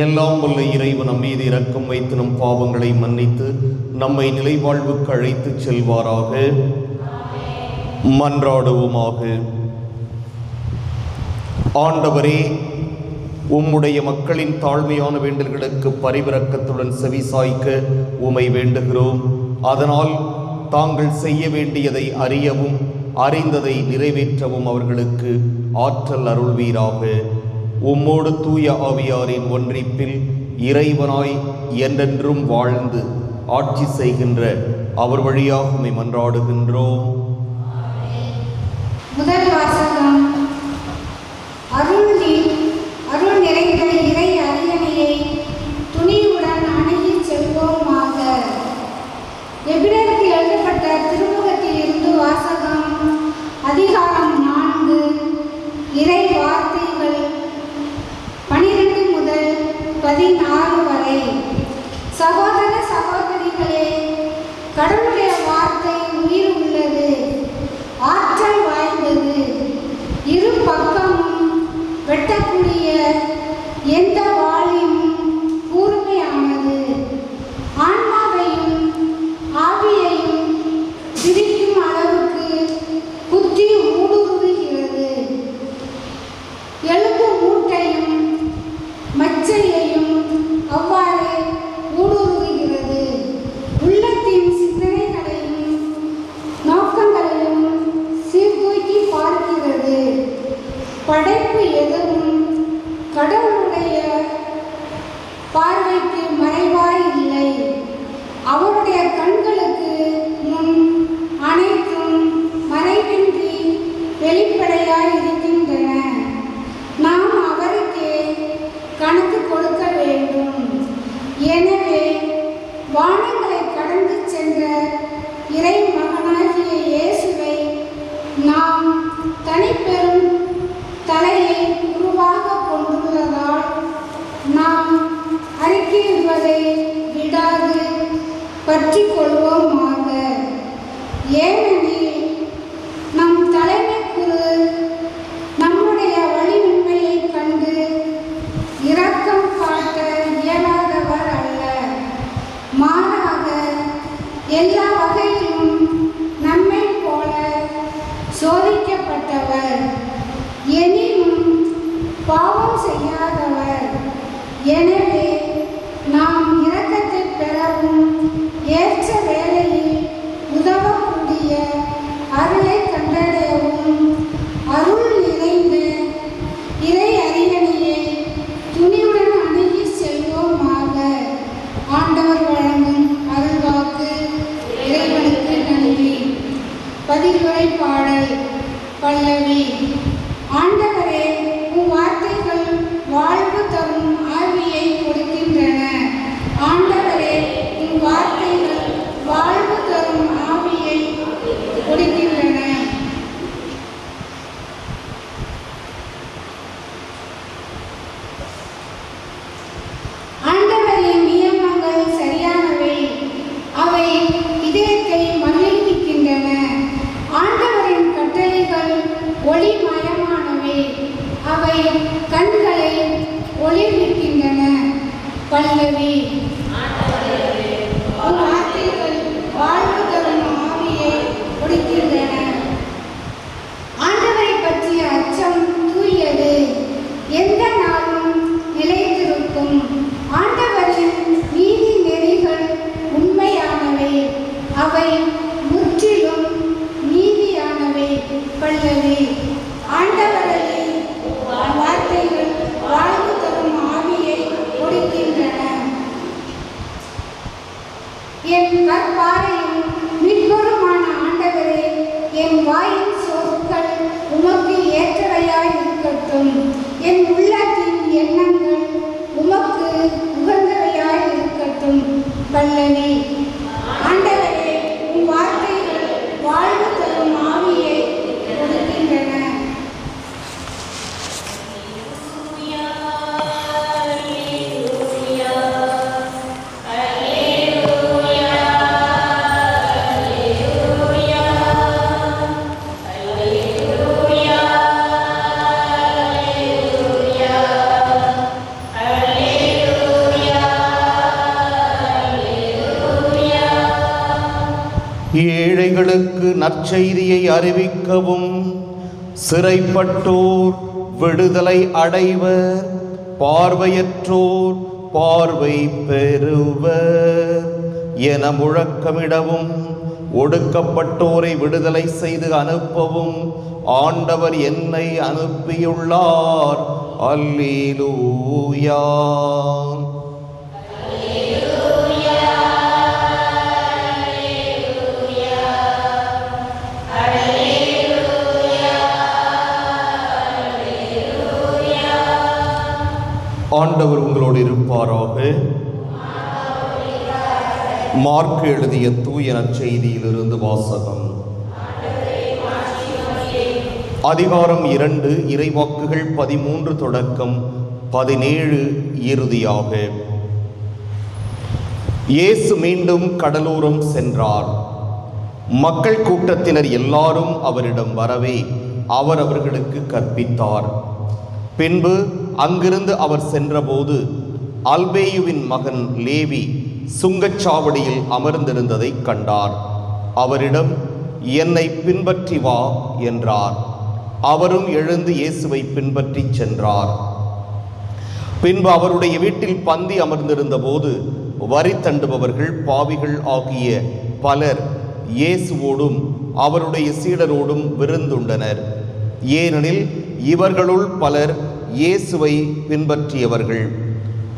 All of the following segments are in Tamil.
எல்லாம் உள்ள இறைவன் மீது இரக்கம் வைத்து நம் பாவங்களை மன்னித்து நம்மை நிலைவாழ்வுக்கு அழைத்து செல்வாராக. மன்றாடுவோமாக. ஆண்டவரே உம்முடைய மக்களின் தாழ்மையான வேண்டல்களுக்கு பரிவிறக்கத்துடன் செவிசாய்க்க உமை வேண்டுகிறோம். அதனால் தாங்கள் செய்ய வேண்டியதை அறியவும் அறிந்ததை நிறைவேற்றவும் அவர்களுக்கு ஆற்றல் அருள்வீராக. உம்மோடு தூய ஆவியாரின் ஒன்றிப்பில் இறைவனாய் என்றென்றும் வாழ்ந்து ஆட்சி செய்கின்ற அவர் வழியாக மன்றாடுகின்றோம். முதல் சோதிக்கப்பட்டவர். எனினும் பாவம் செய்யாதவர். எனவே நற்செய்தியை அறிவிக்கவும். சிறைப்பட்டோர் விடுதலை அடைவர். பார்வையற்றோர் பார்வை பெறுவர். என முழக்கமிடவும் ஒடுக்கப்பட்டோரை விடுதலை செய்து அனுப்பவும் ஆண்டவர் என்னை அனுப்பியுள்ளார். அல்லேலூயா. ஆண்டவர் உங்களோடு இருப்பாராக? மார்க் எழுதிய தூய நற்செய்தியிலிருந்து வாசகம். அதிகாரம் இரண்டு இறைவாக்குகள் பதிமூன்று தொடக்கம் பதினேழு இறுதியாக. இயேசு மீண்டும் கடலோரம் சென்றார். மக்கள் கூட்டத்தினர் எல்லாரும் அவரிடம் வரவே அவர் அவர்களுக்கு கற்பித்தார். பின்பு அங்கிருந்து அவர் சென்றபோது அல்பேயுவின் மகன் லேவி சுங்கச்சாவடியில் அமர்ந்திருந்ததை கண்டார். அவரிடம் என்னை பின்பற்றி வா என்றார். அவரும் எழுந்து இயேசுவை பின்பற்றிச் சென்றார். பின்பு அவருடைய வீட்டில் பந்தி அமர்ந்திருந்த போது வரி தண்டுபவர்கள் பாவிகள் ஆகிய பலர் இயேசுவோடும் அவருடைய சீடரோடும் விருந்துண்டனர். ஏனெனில் இவர்களுள் பலர் இயேசுவை பின்பற்றியவர்கள்.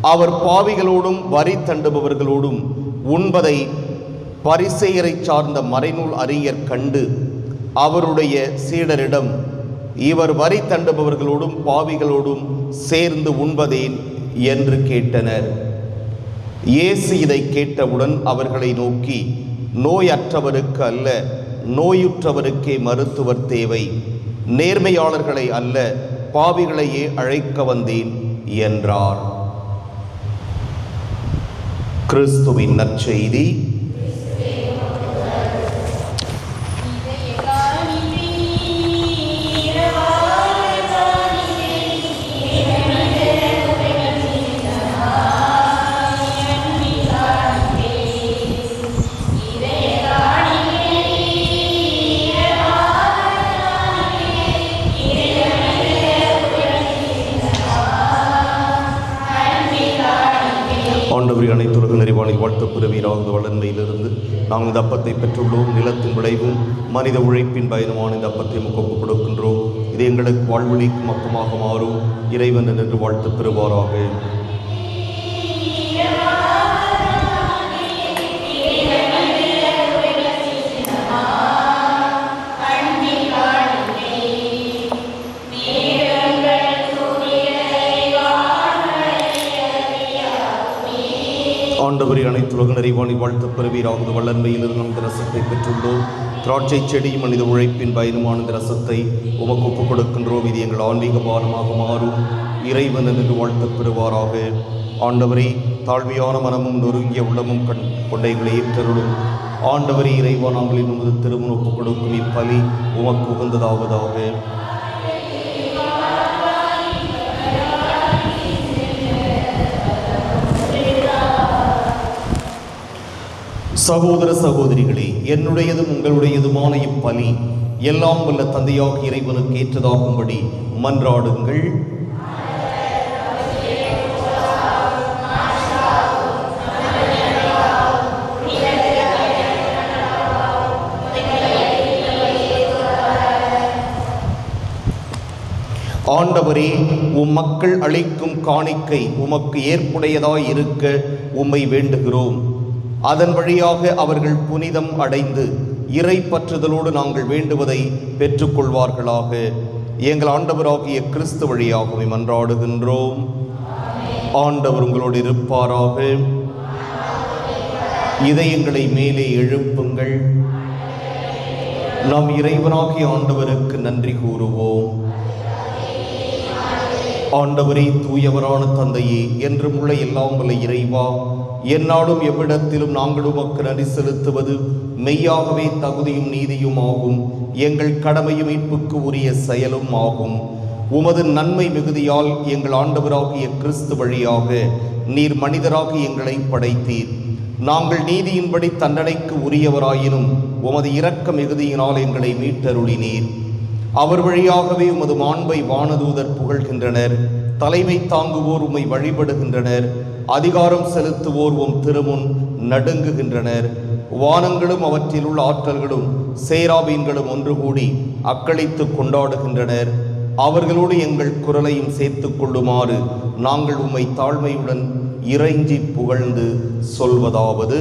அவர் பாவிகளோடும் வரி தண்டுபவர்களோடும் உண்பதை பரிசெயரை சார்ந்த மறைநூல் அறிஞர் கண்டு அவருடைய சீடரிடம் இவர் வரி தண்டுபவர்களோடும் பாவிகளோடும் சேர்ந்து உண்பதேன்? என்று கேட்டனர். இயேசு இதை கேட்டவுடன் அவர்களை நோக்கி நோயற்றவருக்கு அல்ல நோயுற்றவருக்கே மருத்துவர் தேவை. நேர்மையாளர்களை அல்ல பாவிகளையே அழைக்க வந்தேன் என்றார். கிறிஸ்துவின் நற்செய்தி வாழ்த்து பிறவியராக வளர்மையிலிருந்து நாம் இந்த அப்பத்தை பெற்றுள்ளோம். நிலத்தின் விளைவும் மனித உழைப்பின் பயனுமான இந்த அப்பத்தை நமக்கு கொடுக்கின்றோம். இது எங்களுக்கு வாழ்வழிக்கும் அப்பமாக மாறும் இறைவன் என்று வாழ்த்து பெறுவாராக. உலக நிறைவாணி வாழ்த்து பெறுவீராக வல்லன்மையில் நம் ரசத்தை பெற்றுள்ளோம். திராட்சை செடி மனித உழைப்பின் பயனுமான இந்த ரசத்தை உமக்கு ஒப்புக் கொடுக்கின்றோம். இது எங்கள் ஆன்மீக பானமாக மாறும். இறைவன் என்று வாழ்த்து பெறுவாராக. ஆண்டவரை தாழ்மையான மனமும் நொறுங்கிய உள்ளமும் கண் கொண்டைகளை ஏற்றருளும். ஆண்டவரை இறைவா நாங்கள் உமது திருமணம் ஒப்புக் கொடுக்கும் இப்பலி உமக்கு உகந்ததாவதாக. சகோதர சகோதரிகளே என்னுடையதும் உங்களுடையதுமான இப்பலி எல்லாம் வல்ல தந்தையாக இறைவனுக்கு ஏற்றதாகும்படி மன்றாடுங்கள். ஆண்டவரே உம் மக்கள் அளிக்கும் காணிக்கை உமக்கு ஏற்புடையதாய் இருக்க உம்மை வேண்டுகிறோம். அதன் வழியாக அவர்கள் புனிதம் அடைந்து இறை பற்றுதலோடு நாங்கள் வேண்டுவதை பெற்றுக்கொள்வார்களாக. எங்கள் ஆண்டவராகிய கிறிஸ்து வழியாகவே மன்றாடுகின்றோம். ஆண்டவர் உங்களோடு இருப்பாராக. இதயங்களை மேலே எழுப்புங்கள். நாம் இறைவனாகிய ஆண்டவருக்கு நன்றி கூறுவோம். ஆண்டவரே தூயவரான தந்தையே என்றும் உள்ள எல்லாம் வல்ல இறைவா எந்நாளும் எவ்விடத்திலும் நாங்கள் உமக்கு நன்றி செலுத்துவது மெய்யாகவே தகுதியும் நீதியும் ஆகும். எங்கள் கடமையும் மீட்புக்கு உரிய செயலும் ஆகும். உமது நன்மை மிகுதியால் எங்கள் ஆண்டவராகிய கிறிஸ்து வழியாக நீர் மனிதராக எங்களை படைத்தீர். நாங்கள் நீதியின்படி தண்டனைக்கு உரியவராயினும் உமது இரக்க மிகுதியினால் எங்களை மீட்டருளினீர். அவர் வழியாகவே உமது மாண்பை வானதூதர் புகழ்கின்றனர். தலைமை தாங்குவோர் உம்மை வழிபடுகின்றனர். அதிகாரம் செலுத்துவோர் உம் திருமுன் நடுங்குகின்றனர். வானங்களும் அவற்றில் உள்ள ஆற்றல்களும் சேராபீன்களும் ஒன்று கூடி அக்களித்து கொண்டாடுகின்றனர். அவர்களோடு எங்கள் குரலையும் சேர்த்து கொள்ளுமாறு நாங்கள் உம்மை தாழ்மையுடன் இறைஞ்சி புகழ்ந்து சொல்வதாவது.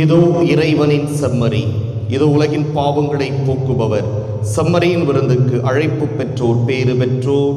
இதோ இறைவனின் செம்மறி இதோ உலகின் பாவங்களை போக்குபவர். செம்மறியின் விருந்துக்கு அழைப்பு பெற்றோர் பேறு பெற்றோர்.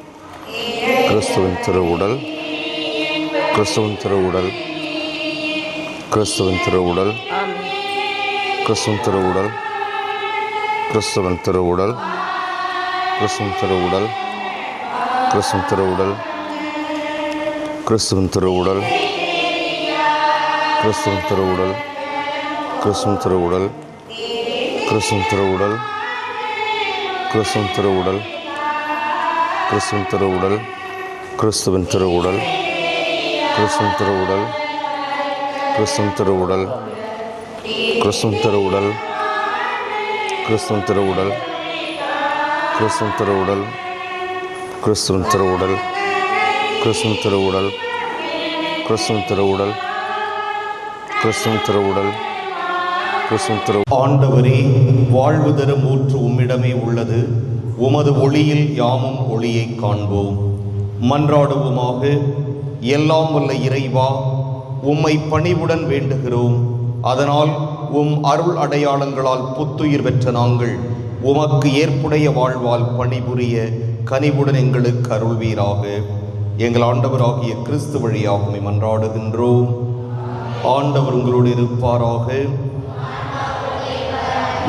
கிறிஸ்துவின் திருவுடல் கிறிஸ்துவின் திருவுடல் கிறிஸ்துவின் திருவுடல் கிறிஸ்துவின் திருவுடல் கிறிஸ்துவன் திருவுடல் கிறிஸ்துவின் திருவுடல் கிறிஸ்துவின் திருவுடல் கிறிஸ்துவின் திருவுடல் கிறிஸ்துவின் திருவுடல் கிறிஸ்துவின் திருவுடல் கிறிஸ்துவின் திருவுடல் கிறிஸ்துவின் திருவுடல் கிறிஸ்துவின் திருவுடல் கிறிஸ்துவின் திருவுடல் கிறிஸ்துவின் திருவுடல் கிறிஸ்துவின் திருவுடல் கிறிஸ்துவின் திருவுடல் கிறிஸ்துவின் திருவுடல் கிறிஸ்துவின் திருவுடல் கிறிஸ்துவின் திருவுடல் கிறிஸ்துவின் திருவுடல் கிறிஸ்துவின் திருவுடல் கிறிஸ்துவின் திருவுடல் கிறிஸ்துவின் திரு ஆண்டவரே வாழ்வு தரும் ஊற்று உம்மிடமே உள்ளது உமது ஒளியில் யாமும் ஒளியை காண்போம் மன்றாடுவோமாக. எல்லாம் வல்ல இறைவா உம்மை பணிவுடன் வேண்டுகிறோம். அதனால் உம் அருள் அடையாளங்களால் புத்துயிர் பெற்ற நாங்கள் உமக்கு ஏற்புடைய வாழ்வால் பணிபுரிய கனிவுடன் எங்களுக்கு அருள்வீராக. எங்கள் ஆண்டவராகிய கிறிஸ்து வழியாக மன்றாடுகின்றோம். ஆண்டவர் உங்களோடு இருப்பாராக.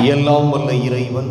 எல்லாம் வல்ல இறைவன்